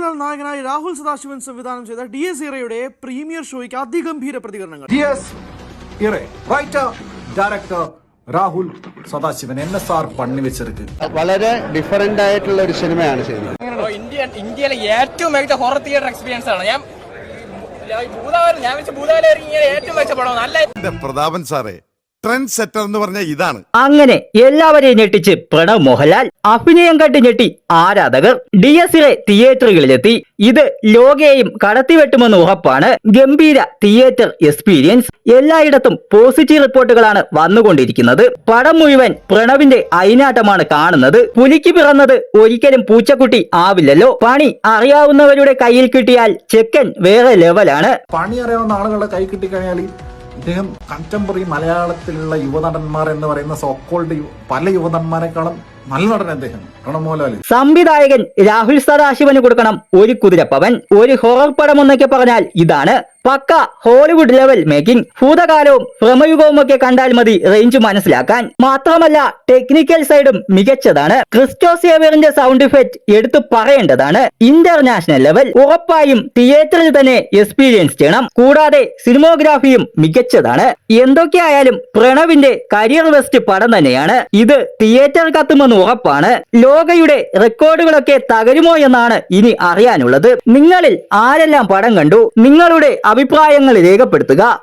മോഹൻലാൽ നായകനായി രാഹുൽ സദാശിവൻ സംവിധാനം ചെയ്ത ഡി എസ് ഇറയുടെ പ്രീമിയർ ഷോയ്ക്ക് അതിഗംഭീര പ്രതികരണങ്ങൾ. Dies Irae writer director Rahul Sadasivan N S R പണിവെച്ചിരിക്ക് വളരെ ഡിഫറെന്റ് ആയിട്ടുള്ള ഒരു സിനിമയാണ് ചെയ്യുന്നത് ഇന്ത്യ ഇന്ത്യയിലെ ഏറ്റവും മികച്ച ഹൊറർ തിയേറ്റർ എക്സ്പീരിയൻസ് ആണ്. ഞാൻ ഭൂതാവരം ഞാൻ വെച്ച ഭൂതാവരം ഏറ്റവും മികച്ച പടം നല്ല പ്രതാപൻ സാറേ ട്രെൻഡ് സെറ്റർ എന്ന് പറഞ്ഞ ഇതാണ്. അങ്ങനെ എല്ലാവരെയും ഞെട്ടിച്ച് പ്രണവ് മോഹൻലാൽ അഭിനയം കണ്ട് ഞെട്ടി ആരാധകർ ഡി എസിലെ തിയേറ്ററുകളിലെത്തി. ഇത് ലോകയെയും കടത്തിവെട്ടുമെന്ന് ഉറപ്പാണ്. ഗംഭീര തിയേറ്റർ എക്സ്പീരിയൻസ് എല്ലായിടത്തും പോസിറ്റീവ് റിപ്പോർട്ടുകളാണ് വന്നുകൊണ്ടിരിക്കുന്നത്. പടം മുഴുവൻ പ്രണവിന്റെ അയിനാട്ടമാണ് കാണുന്നത്. പുലിക്ക് പിറന്നത് ഒരിക്കലും പൂച്ചക്കുട്ടി ആവില്ലല്ലോ. പണി അറിയാവുന്നവരുടെ കയ്യിൽ കിട്ടിയാൽ ചെക്കൻ വേറെ ലെവലാണ് പണി അറിയാവുന്ന ആളുകളുടെ കൈ കിട്ടിക്കഴിഞ്ഞാൽ ഇദ്ദേഹം കണ്ടംപററി മലയാളത്തിലുള്ള യുവനടന്മാർ എന്ന് പറയുന്ന സോക്കോൾഡ് പല യുവനടന്മാരെക്കാളും നടൻ അദ്ദേഹം സംവിധായകൻ രാഹുൽ സദാശിവന് കൊടുക്കണം ഒരു കുതിരപ്പവൻ ഒരു ഹൊറർ പടം എന്നൊക്കെ പറഞ്ഞാൽ ഇതാണ്. പക്ക ഹോളിവുഡ് ലെവൽ മേക്കിംഗ് ഭൂതകാലവും ഭ്രമയുഗവും ഒക്കെ കണ്ടാൽ മതി റേഞ്ച് മനസ്സിലാക്കാൻ. മാത്രമല്ല ടെക്നിക്കൽ സൈഡും മികച്ചതാണ്. ക്രിസ്റ്റോ സേവിയറിന്റെ സൗണ്ട് ഇഫക്റ്റ് എടുത്തു പറയേണ്ടതാണ്. ഇന്റർനാഷണൽ ലെവൽ ഉറപ്പായും തിയേറ്ററിൽ തന്നെ എക്സ്പീരിയൻസ് ചെയ്യണം. കൂടാതെ സിനിമോഗ്രാഫിയും മികച്ചതാണ്. എന്തൊക്കെയായാലും പ്രണവിന്റെ കരിയർ ബെസ്റ്റ് പടം തന്നെയാണ്. ഇത് തിയേറ്റർ കത്തുമെന്ന് ഉറപ്പാണ്. ലോകയുടെ റെക്കോർഡുകളൊക്കെ തകരുമോ എന്നാണ് ഇനി അറിയാനുള്ളത്. നിങ്ങളിൽ ആരെല്ലാം പടം കണ്ടു? നിങ്ങളുടെ അഭിപ്രായങ്ങൾ രേഖപ്പെടുത്തുക.